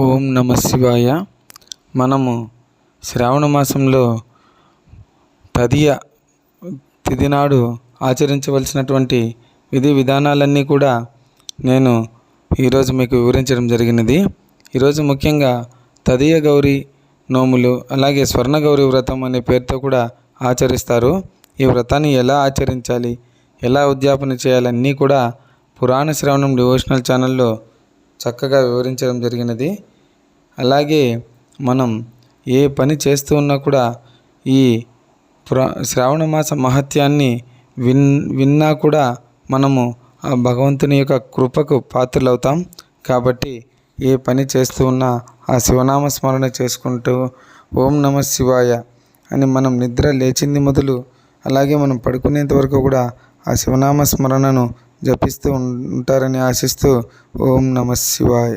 ఓం నమ శివాయ. మనము శ్రావణ మాసంలో తదియ తిథి నాడు ఆచరించవలసినటువంటి విధి విధానాలన్నీ కూడా నేను ఈరోజు మీకు వివరించడం జరిగినది. ఈరోజు ముఖ్యంగా తదియ గౌరీ నోములు అలాగే స్వర్ణ గౌరీ వ్రతం అనే పేరుతో కూడా ఆచరిస్తారు. ఈ వ్రతాన్ని ఎలా ఆచరించాలి ఎలా ఉద్యాపన చేయాలన్నీ కూడా పురాణ శ్రవణం డివోషనల్ ఛానల్లో చక్కగా వివరించడం జరిగినది. అలాగే మనం ఏ పని చేస్తూ ఉన్నా కూడా ఈ పురా శ్రావణ మాస మహత్యాన్ని విన్ విన్నా కూడా మనము ఆ భగవంతుని యొక్క కృపకు పాత్రలవుతాం. కాబట్టి ఏ పని చేస్తూ ఉన్నా ఆ శివనామ స్మరణ చేసుకుంటూ ఓం నమ శివాయ అని మనం నిద్ర లేచింది మొదలు అలాగే మనం పడుకునేంత వరకు కూడా ఆ శివనామ స్మరణను జపిస్తూ ఉంటారని ఆశిస్తూ ఓం నమ శివాయ.